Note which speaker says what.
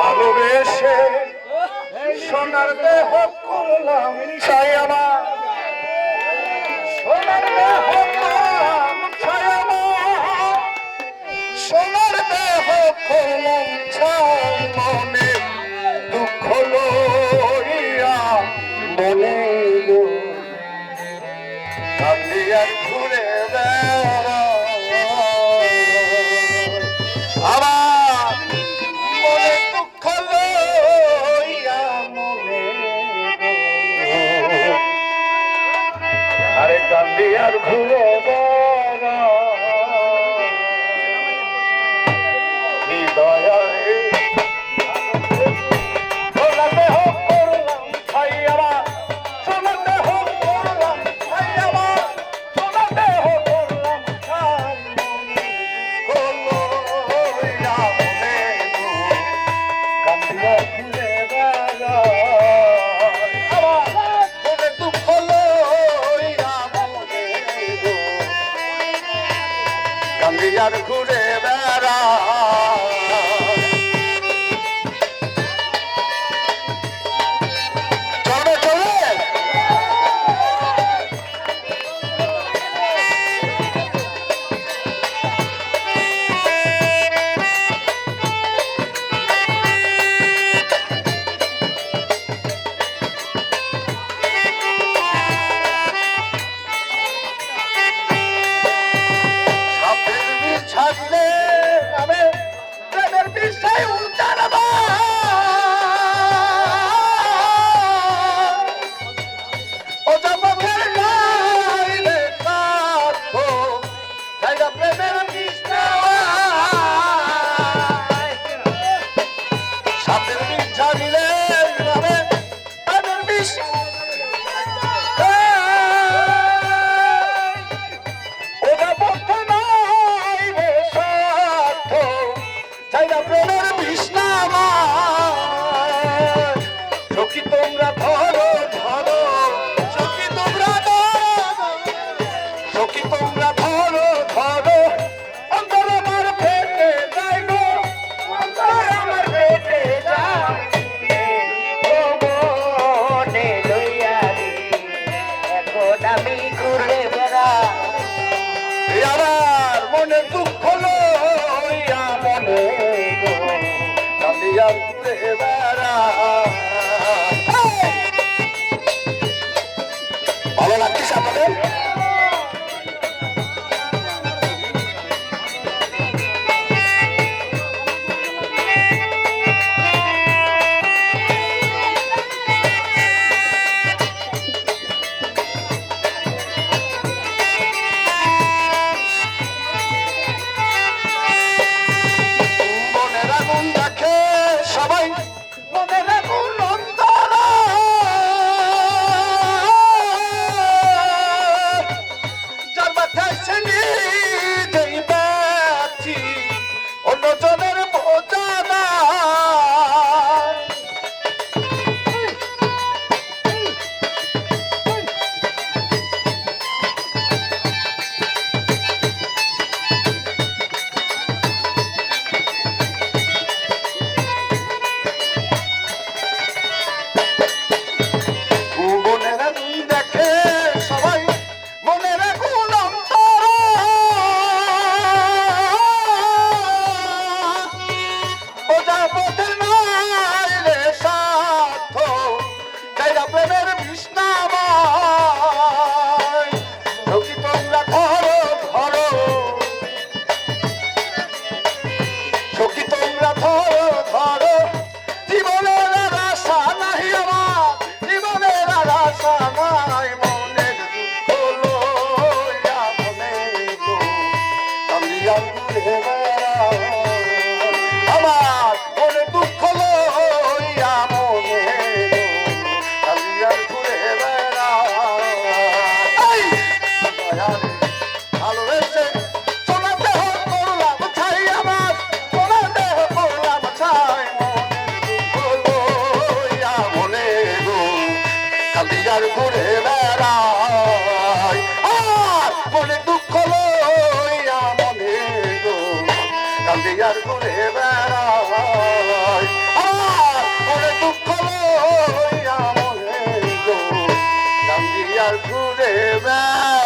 Speaker 1: ভালোবেসে সোনার দেহ করলাম, চাই আমার। সোনার দেহ করলাম, চাই আমার। সোনার দেহ করলাম, চাই মনে দুঃখ লইয়া মনে কান্দিয়া ঘুরে কান্দিয়ার ঘুরে বেড়া সখী তোমরা ধরো ধরো। সখী তোমরা ধরো সখী তোমরা ধরো ধরো। অন্তর আমার ফেটে যায় গো। অন্তর আমার ফেটে যায়। ও মনে লইয়া দুঃখ লইয়া মনে কান্দিয়া ঘুরে ocho জানতে আমার মনে দুঃখ লইয়া মনে। কালিয়ার ঘুরে ভালোবেসে সোনার দেহ করলাম ছাই আমার সোনার দেহ করলাম ছাই মনে দুঃখ লইয়া মনে গো কালিয়ার ঘুরে আর ঘুরে বেড়ায় আমার মনে দুঃখ লইয়া মনে গো আর ঘুরে বেড়ায়